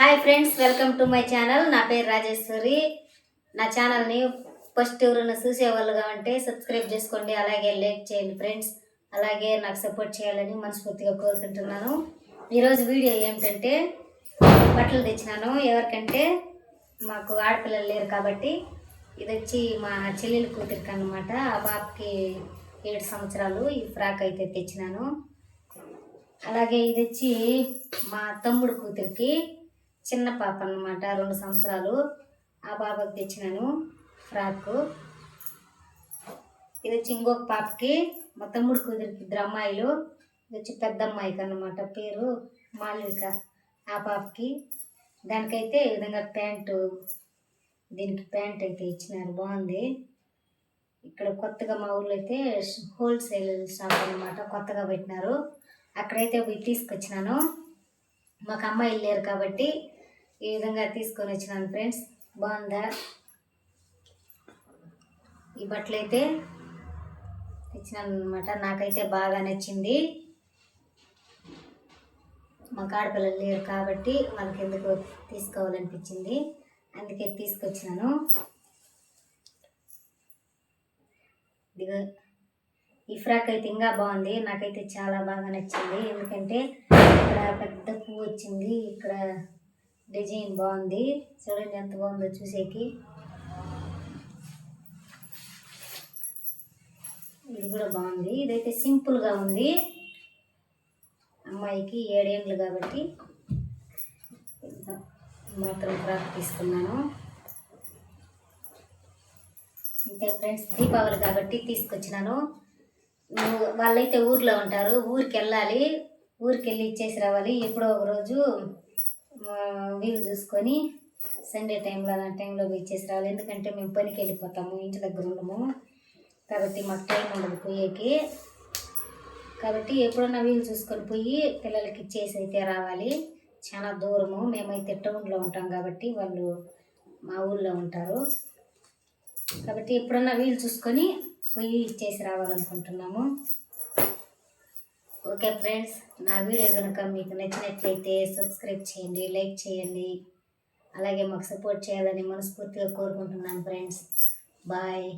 Hi friends welcome to my channel నా పేరు రాజేశ్వరి. నా ఛానల్ని ఫస్ట్ ఎవరైనా చూసేవాళ్ళుగా ఉంటే సబ్స్క్రైబ్ చేసుకోండి అలాగే లైక్ చేయండి ఫ్రెండ్స్ అలాగే నాకు సపోర్ట్ చేయాలని మనస్ఫూర్తిగా కోరుకుంటున్నాను. ఈరోజు వీడియో ఏమిటంటే బట్టలు తెచ్చినాను. ఎవరికంటే మాకు ఆడపిల్లలు లేరు కాబట్టి ఇది వచ్చి మా చెల్లెల కూతురికి అనమాట ఆ బాబుకి ఏడు సంవత్సరాలు ఈ ఫ్రాక్ అయితే తెచ్చినాను. అలాగే ఇది వచ్చి మా తమ్ముడు కూతురికి చిన్న పాప అన్నమాట రెండు సంవత్సరాలు. ఆ పాపకి తెచ్చినాను ఫ్రాక్. ఇది వచ్చి ఇంకొక పాపకి మా తమ్ముడు కూతురికి ఇద్దరు అమ్మాయిలు. ఇది వచ్చి పెద్ద అమ్మాయికి అనమాట పేరు మాల్విక. ఆ పాపకి దానికైతే ఈ విధంగా ప్యాంటు దీనికి ప్యాంట్ అయితే ఇచ్చినారు బాగుంది. ఇక్కడ కొత్తగా మా ఊళ్ళో అయితే హోల్సేల్ షాప్ అన్నమాట కొత్తగా పెట్టినారు. అక్కడైతే పోయి తీసుకొచ్చినాను. మాకు అమ్మాయిలు లేరు కాబట్టి ఈ విధంగా తీసుకొని వచ్చినాను ఫ్రెండ్స్. బాగుందా? ఈ బట్టలు అయితే తెచ్చినాను అనమాట నాకైతే బాగా నచ్చింది. మాకు ఆడపిల్లలు లేరు కాబట్టి వాళ్ళకి ఎందుకు తీసుకోవాలనిపించింది? అందుకే తీసుకొచ్చినాను. ఇదిగో ఈ ఫ్రాక్ అయితే ఇంకా బాగుంది. నాకైతే చాలా బాగా నచ్చింది. ఎందుకంటే ఇక్కడ వచ్చింది. ఇక్కడ డిజైన్ బాగుంది. చూడండి ఎంత బాగుందో చూసేకి. ఇది కూడా బాగుంది. ఇదైతే సింపుల్గా ఉంది. అమ్మాయికి ఏడేండ్లు కాబట్టి మాత్రం ఫ్రాక్ తీసుకున్నాను. అంతే ఫ్రెండ్స్ దీపావళి కాబట్టి తీసుకొచ్చినాను. వాళ్ళైతే ఊర్లో ఉంటారు. ఊరికి వెళ్ళాలి ఊరికి వెళ్ళి ఇచ్చేసి రావాలి. ఎప్పుడో ఒక రోజు వీలు చూసుకొని సండే టైంలో అలాంటి టైంలో ఇచ్చేసి రావాలి. ఎందుకంటే మేము పనికి వెళ్ళిపోతాము ఇంటి దగ్గర ఉండము. కాబట్టి మాకు టైం ఉండదు పోయేకి. కాబట్టి ఎప్పుడన్నా వీలు చూసుకొని పోయి పిల్లలకి ఇచ్చేసి అయితే రావాలి. చాలా దూరము. మేమైతే టౌన్లో ఉంటాం కాబట్టి వాళ్ళు మా ఊళ్ళో ఉంటారు. కాబట్టి ఎప్పుడన్నా వీలు చూసుకొని పోయి ఇచ్చేసి రావాలనుకుంటున్నాము. ఓకే ఫ్రెండ్స్ నా వీడియో కనుక మీకు నచ్చినట్లయితే సబ్స్క్రైబ్ చేయండి లైక్ చేయండి. అలాగే మాకు సపోర్ట్ చేయాలని మనస్ఫూర్తిగా కోరుకుంటున్నాను ఫ్రెండ్స్. బాయ్.